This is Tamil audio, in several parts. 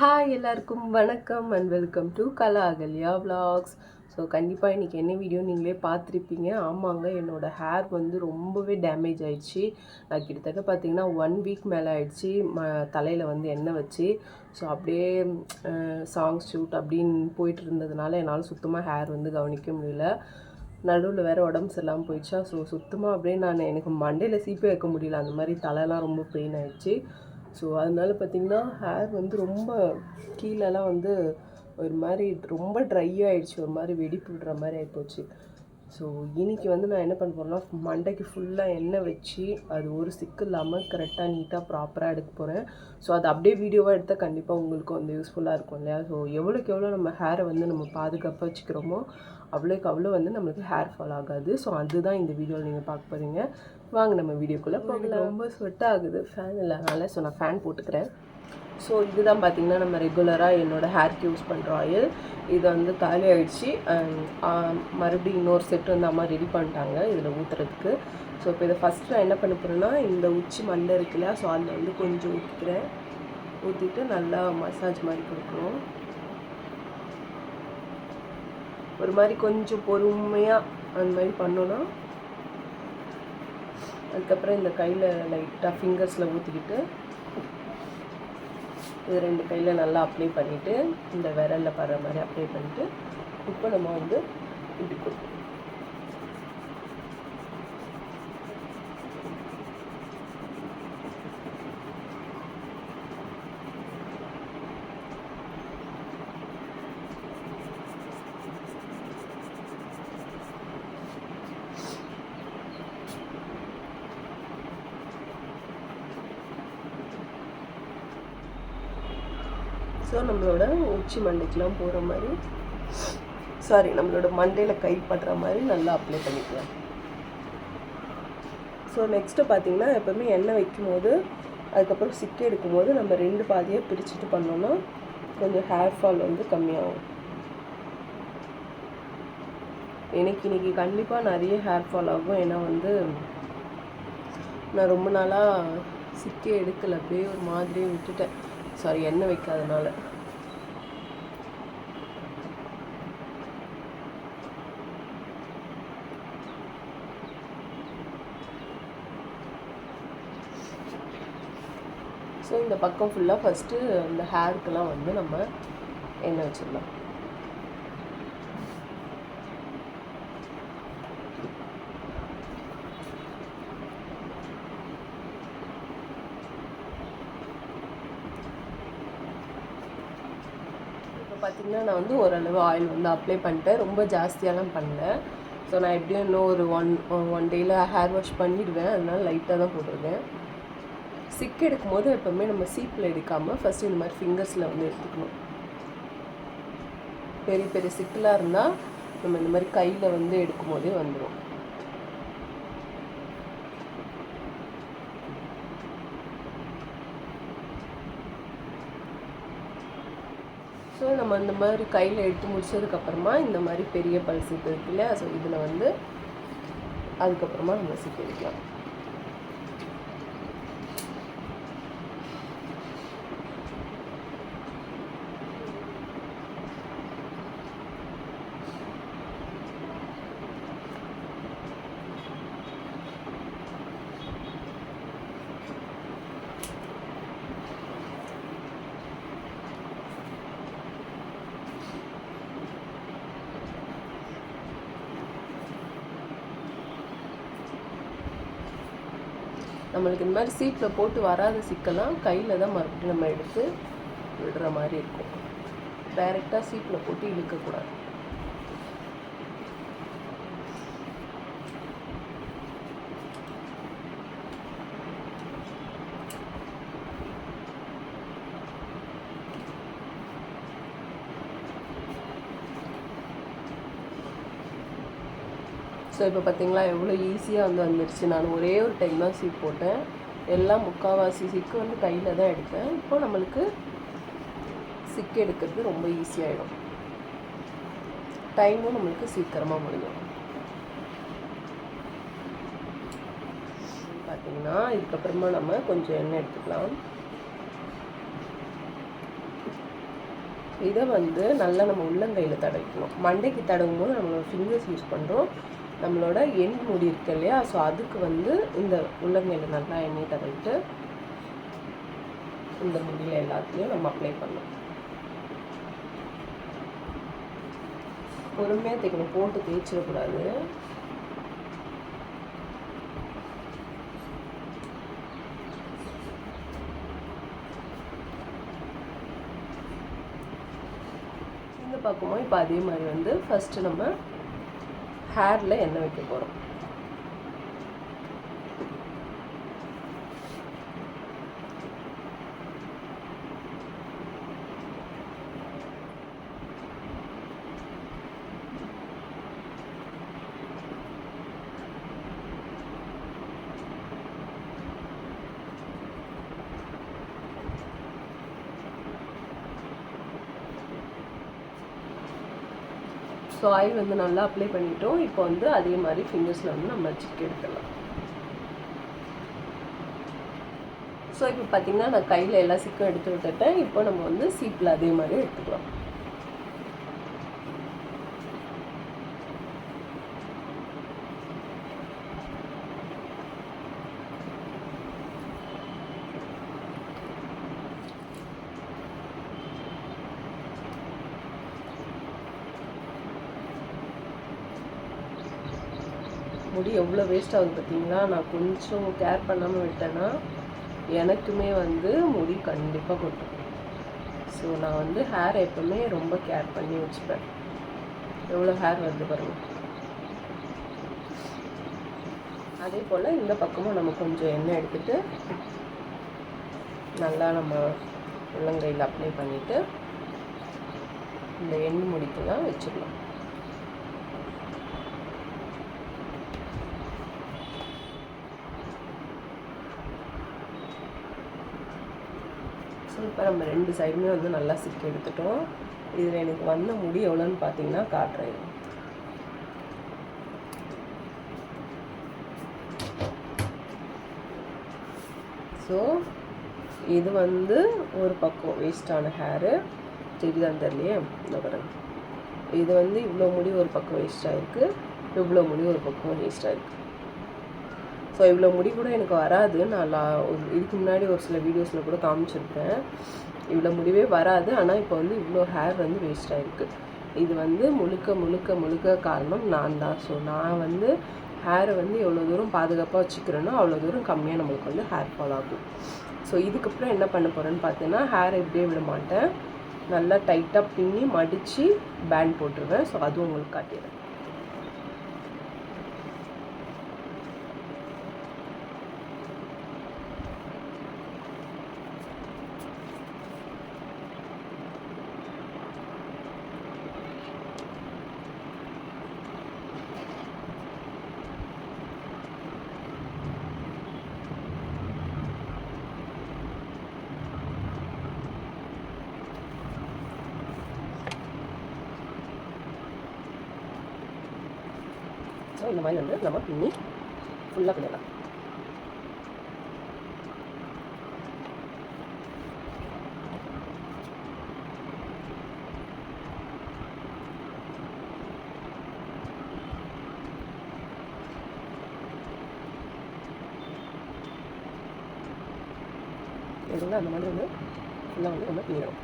ஹாய் எல்லாருக்கும் வணக்கம் and welcome to Kala Agalya vlogs so கண்டிப்பாக இன்றைக்கி என்ன வீடியோ நீங்களே பார்த்துருப்பீங்க? ஆமாங்க என்னோடய ஹேர் வந்து ரொம்பவே டேமேஜ் ஆயிடுச்சு. நான் கிட்டத்தட்ட பார்த்தீங்கன்னா ஒன் வீக் மேலே ஆயிடுச்சு. ம தலையில் வந்து எண்ணெய் வச்சு. ஸோ அப்படியே சாங்ஸ் ஷூட் அப்படின்னு போயிட்டு இருந்ததுனால என்னால் சுத்தமாக ஹேர் வந்து கவனிக்க முடியல. நடுவில் வேறு உடம்பு சரியில்லாமல் போயிடுச்சா? ஸோ சுத்தமாக அப்படியே நான் எனக்கு மண்டையில் சீப்பே வைக்க முடியல. அந்த மாதிரி தலைலாம் ரொம்ப பெயின் ஆயிடுச்சு. ஸோ அதனால பார்த்திங்கன்னா ஹேர் வந்து ரொம்ப கீழெல்லாம் வந்து ஒரு மாதிரி ரொம்ப ட்ரை ஆகிடுச்சு ஒரு மாதிரி வெடிப்பு விடுற மாதிரி ஆகிப்போச்சு ஸோ இன்னைக்கு வந்து நான் என்ன பண்ண போகிறேன்னா மண்டைக்கு ஃபுல்லாக எண்ணெய் வச்சு அது ஒரு சிக்கு இல்லாமல் கரெக்டாக நீட்டாக ப்ராப்பராக எடுக்க போகிறேன் ஸோ அது அப்படியே வீடியோவாக எடுத்தால் கண்டிப்பாக உங்களுக்கு வந்து யூஸ்ஃபுல்லாக இருக்கும் இல்லையா? ஸோ எவ்வளோக்கு எவ்வளோ நம்ம ஹேரை வந்து நம்ம பாதுகாப்பாக வச்சுக்கிறோமோ அவ்வளோக்கு அவ்வளோ வந்து நம்மளுக்கு ஹேர் ஃபால் ஆகாது. ஸோ அதுதான் இந்த வீடியோவில் நீங்கள் பார்க்க போகிறீங்க வாங்க நம்ம வீடியோக்குள்ளே போகலாம். ரொம்ப ஸ்வெட் ஆகுது. ஃபேன் இல்லாதனால ஸோ நான் ஃபேன் போட்டுக்கிறேன். ஸோ இதுதான் பார்த்தீங்கன்னா நம்ம ரெகுலராக என்னோடய ஹேர்க்கு யூஸ் பண்ணுற ஆயில் இது வந்து காலி ஆயிடுச்சு. மறுபடியும் இன்னொரு செட் வந்து அம்மா ரெடி பண்ணிட்டாங்க இதில் ஊற்றுறதுக்கு ஸோ இப்போ இதை ஃபஸ்ட்டு நான் என்ன பண்ண போகிறேன்னா இந்த உச்சி மண்டை இருக்கு இல்லையா ஸோ அதில் வந்து கொஞ்சம் ஊற்றிக்கிறேன் ஊற்றிட்டு நல்லா மசாஜ் மாதிரி கொடுக்கணும். ஒரு மாதிரி கொஞ்சம் பொறுமையாக அந்த மாதிரி பண்ணோன்னா அதுக்கப்புறம் இந்த கையில் லைட்டாக ஃபிங்கர்ஸில் ஊற்றிக்கிட்டு இது ரெண்டு கையில் நல்லா அப்ளை பண்ணிவிட்டு இந்த விரலில் படுற மாதிரி அப்ளை பண்ணிவிட்டு இப்போ நம்ம வந்து இப்படி கொடுப்போம் ஸோ நம்மளோட உச்சி மண்டைக்கெலாம் போகிற மாதிரி சாரி நம்மளோட மண்டையில் கை படுற மாதிரி நல்லா அப்ளை பண்ணிக்கலாம். ஸோ நெக்ஸ்ட்டு பார்த்தீங்கன்னா எப்போவுமே எண்ணெய் வைக்கும் போது அதுக்கப்புறம் சிக்கி எடுக்கும் போது நம்ம ரெண்டு பாதியாக பிரிச்சுட்டு பண்ணோன்னா கொஞ்சம் ஹேர் ஃபால் வந்து கம்மியாகும். எனக்கு இன்னைக்கு கண்டிப்பாக நிறைய ஹேர் ஃபால் ஆகும். ஏன்னா வந்து நான் ரொம்ப நாளாக சிக்கே எடுக்கலை அப்படியே ஒரு மாதிரியே விட்டுட்டேன். சாரி எண்ணெய் வைக்காதனால. ஸோ இந்த பக்கம் ஃபுல்லாக ஃபஸ்ட்டு இந்த ஹேருக்கெல்லாம் வந்து நம்ம எண்ணெய் வச்சிடலாம் இப்போ பார்த்திங்கன்னா நான் வந்து ஓரளவு ஆயில் வந்து அப்ளை பண்ணிட்டேன். ரொம்ப ஜாஸ்தியாலாம் பண்ணல. ஸோ நான் எப்படியும் இன்னும் ஒரு ஒன் ஒன் டேயில் ஹேர் வாஷ் பண்ணிடுவேன். அதனால் லைட்டாக தான் போட்டிருக்கேன். சிக் எடுக்கும்போது எப்போவுமே நம்ம சீப்பில் எடுக்காமல் ஃபஸ்ட்டு இந்த மாதிரி ஃபிங்கர்ஸில் வந்து எடுத்துக்கணும். பெரிய பெரிய சிக்கலாக இருந்தால் நம்ம இந்த மாதிரி கையில் வந்து எடுக்கும்போதே வந்துடும் நம்ம இந்த மாதிரி கையில் எடுத்து முடிச்சதுக்கப்புறமா இந்த மாதிரி பெரிய பல் சீப்பு இருக்குல்ல ஸோ இதில் வந்து அதுக்கப்புறமா நம்ம சீப்பு நம்மளுக்கு இந்த மாதிரி சீட்டில் போட்டு வராத சிக்கலாம் கையில் தான் மறுபடியும் நம்ம எடுத்து விடுற மாதிரி இருக்கும். டைரெக்டாக சீட்டில் போட்டு இழுக்கக்கூடாது. ஸோ இப்போ பார்த்தீங்களா எவ்வளோ ஈஸியாக வந்து வந்துருச்சு. நான் ஒரே ஒரு டைம் தான் சீப் போட்டேன். எல்லாம் முக்கால்வாசி சிக்கு வந்து கையில் தான் எடுத்தேன். இப்போ நம்மளுக்கு சிக்கு எடுக்கிறது ரொம்ப ஈஸியாகிடும் டைமும் நம்மளுக்கு சீக்கிரமாக முடியும். பார்த்தீங்கன்னா இதுக்கப்புறமா நம்ம கொஞ்சம் எண்ணெய் எடுத்துக்கலாம். இதை வந்து நல்லா நம்ம உள்ளங்கையில் தடவிக்கணும். மண்டைக்கு தடவும் போது நம்ம ஃபிங்கர்ஸ் யூஸ் பண்ணுறோம் நம்மளோட எண் முடி இருக்கு இல்லையா? ஸோ அதுக்கு வந்து இந்த உள்ளங்கையில் நல்லா எண்ணெய் தடவிட்டு இந்த முடியில் எல்லாத்துலேயும் நம்ம அப்ளை பண்ணணும் பொறுமையாக தேய்க்கணும். போட்டு தேய்ச்சிடக்கூடாது. இந்த பக்கமும் இப்போ அதே மாதிரி வந்து ஃபஸ்ட்டு நம்ம ஹேரில் எண்ணெய் வைக்க போகிறோம் ஸோ ஆயில் வந்து நல்லா அப்ளை பண்ணிட்டோம். இப்போ வந்து அதே மாதிரி ஃபிங்கர்ஸில் வந்து நம்ம சிக்கி எடுத்துடலாம் ஸோ இப்போ பார்த்திங்கன்னா நான் கையில் எல்லா சிக்கும் எடுத்து விட்டுட்டேன். இப்போ நம்ம வந்து சீப்பில் அதே மாதிரி எடுத்துக்கலாம். முடி எவ்வளோ வேஸ்ட் ஆகுது பார்த்தீங்களா நான் கொஞ்சம் கேர் பண்ணாமல் விட்டேன்னா எனக்குமே வந்து முடி கண்டிப்பாக கொட்டும். ஸோ நான் வந்து ஹேர் எப்பவுமே ரொம்ப கேர் பண்ணி வச்சுப்பேன். எவ்வளோ ஹேர் வருது பாருங்கள் அதே போல் இந்த பக்கமும் நம்ம கொஞ்சம் எண்ணெய் எடுத்துட்டு நல்லா நம்ம உள்ளங்கையில் அப்ளை பண்ணிவிட்டு இந்த எண்ணெய் முடிக்கெல்லாம் வச்சுக்கலாம் ஸோ இப்போ நம்ம ரெண்டு சைடுமே வந்து நல்லா சிக்கி எடுத்துட்டோம். இதில் எனக்கு வந்த முடி எவ்வளோன்னு பார்த்தீங்கன்னா காட்டுறேன். ஸோ இது வந்து ஒரு பக்கம் வேஸ்டான ஹேரு தெரியுதான் தெரியலையே? பாருங்க. இது வந்து இவ்வளோ முடி ஒரு பக்கம் வேஸ்ட் ஆகிருக்கு இவ்வளோ முடி ஒரு பக்கம் வேஸ்ட் ஆகிருக்கு ஸோ இவ்வளோ முடி கூட எனக்கு வராது. நான் லா ஒரு இதுக்கு முன்னாடி ஒரு சில வீடியோஸில் கூட காமிச்சிருப்பேன். இவ்வளோ முடிவே வராது. ஆனால் இப்போ வந்து இவ்வளோ ஹேர் வந்து வேஸ்ட் ஆகிருக்கு இது வந்து முழுக்க முழுக்க முழுக்க காரணம் நான் தான். ஸோ நான் வந்து ஹேரை வந்து எவ்வளோ தூரம் பாதுகாப்பாக வச்சுக்கிறேனோ அவ்வளோ தூரம் கம்மியாக நம்மளுக்கு வந்து ஹேர் ஃபால் ஆகும். ஸோ இதுக்கப்புறம் என்ன பண்ண போகிறேன்னு பார்த்தீங்கன்னா ஹேரை இப்படியே விட மாட்டேன். நல்லா டைட்டாக பின்னி மடித்து பேண்ட் போட்டுருவேன். ஸோ அதுவும் உங்களுக்கு காட்டிடுறேன். ஸோ இந்த மாதிரி வந்து நம்ம பின்னி ஃபுல்லாக பின்னலாம். எதுவும் அந்த மாதிரி வந்து ஃபுல்லாக வந்து நம்ம பின்னிடும்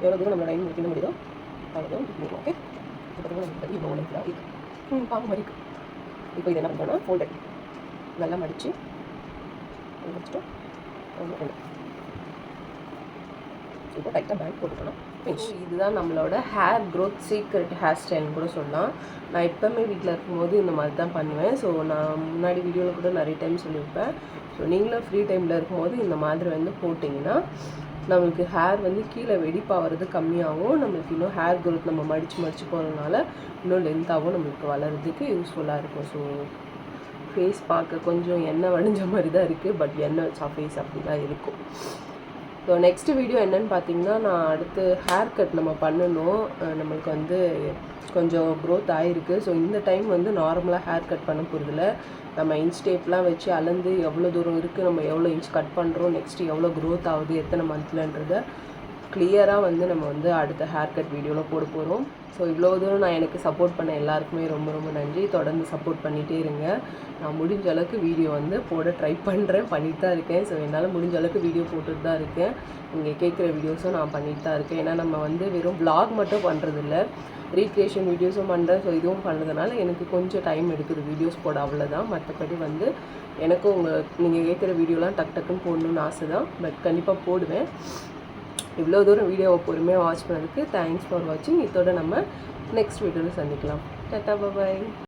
எவ்வளோ தூரம் நம்மளோட லைன் பின்ன முடியுதோ அவ்வளோ தூரம் பின்னிடும் ஓகே இப்போ நம்ம நமக்கு இவ்வளோ லைஃப்லாம் இருக்குது ம் பாம்பு மாதிரி இருக்குது இப்போ இது என்ன பண்ணுறோன்னா ஃபோல்டட் நல்லா மடித்து வச்சுட்டு ஒன்று ஒன்று இப்போ டைட்டாக பேண்ட் போட்டுக்கணும். இதுதான் நம்மளோட ஹேர் க்ரோத் சீக்ரெட் ஹேர் ஸ்டைல்னு கூட சொல்லலாம். நான் எப்போவுமே வீட்டில் இருக்கும்போது இந்த மாதிரி தான் பண்ணுவேன். ஸோ நான் முன்னாடி வீடியோவில் கூட நிறைய டைம் சொல்லியிருப்பேன். ஸோ நீங்களும் ஃப்ரீ டைமில் இருக்கும்போது இந்த மாதிரி வந்து போட்டிங்கன்னா நம்மளுக்கு ஹேர் வந்து கீழே வெடிப்பாகிறது கம்மியாகும். நம்மளுக்கு இன்னும் ஹேர் க்ரோத் நம்ம மடித்து மடித்து போகிறதுனால இன்னும் லென்த்தாகவும் நம்மளுக்கு வளர்கிறதுக்கு யூஸ்ஃபுல்லாக இருக்கும். ஸோ ஃபேஸ் பார்க்க கொஞ்சம் எண்ணெய் வடிஞ்ச மாதிரி தான் இருக்குது பட் எண்ணெய் வச்சா ஃபேஸ் அப்படி தான் இருக்கும். ஸோ நெக்ஸ்ட் வீடியோ என்னன்னு பார்த்தீங்கன்னா நான் அடுத்து ஹேர் கட் நம்ம பண்ணணும். நம்மளுக்கு வந்து கொஞ்சம் க்ரோத் ஆகிருக்கு ஸோ இந்த டைம் வந்து நார்மலாக ஹேர் கட் பண்ண போகிறதில்ல நம்ம இன்ச் டேப்லாம் வச்சு அளந்து எவ்வளோ தூரம் இருக்குது நம்ம எவ்வளோ இன்ச் கட் பண்ணுறோம் நெக்ஸ்ட் எவ்வளோ க்ரோத் ஆகுது எத்தனை மந்த்லன்றதை கிளியராக வந்து நம்ம வந்து அடுத்த ஹேர் கட் வீடியோவில் போட போகிறோம் ஸோ இவ்வளோ தூரம் நான் எனக்கு சப்போர்ட் பண்ண எல்லாருக்குமே ரொம்ப ரொம்ப நன்றி. தொடர்ந்து சப்போர்ட் பண்ணிகிட்டே இருங்க. நான் முடிஞ்ச அளவுக்கு வீடியோ வந்து போட ட்ரை பண்ணுறேன் பண்ணிட்டு தான் இருக்கேன். ஸோ என்னால் முடிஞ்ச அளவுக்கு வீடியோ போட்டுட்டு தான் இருக்கேன். நீங்கள் கேட்குற வீடியோஸும் நான் பண்ணிட்டு தான் இருக்கேன். ஏன்னா நம்ம வந்து வெறும் ப்ளாக் மட்டும் பண்ணுறதில்ல ரீக்ரியேஷன் வீடியோஸும் பண்ணுறேன் ஸோ இதுவும் பண்ணுறதுனால எனக்கு கொஞ்சம் டைம் எடுக்குது வீடியோஸ் போட. அவ்வளோதான் மற்றபடி வந்து எனக்கும் உங்கள் நீங்கள் கேட்குற வீடியோலாம் டக் டக்குன்னு போடணுன்னு ஆசை தான் பட் கண்டிப்பாக போடுவேன். இவ்வளோ தூரம் வீடியோவை பொறுமையாக வாட்ச் பண்ணதுக்கு தேங்க்ஸ் ஃபார் வாட்சிங் இதோட நம்ம நெக்ஸ்ட் வீடியோவில் சந்திக்கலாம். டாட்டா பாய்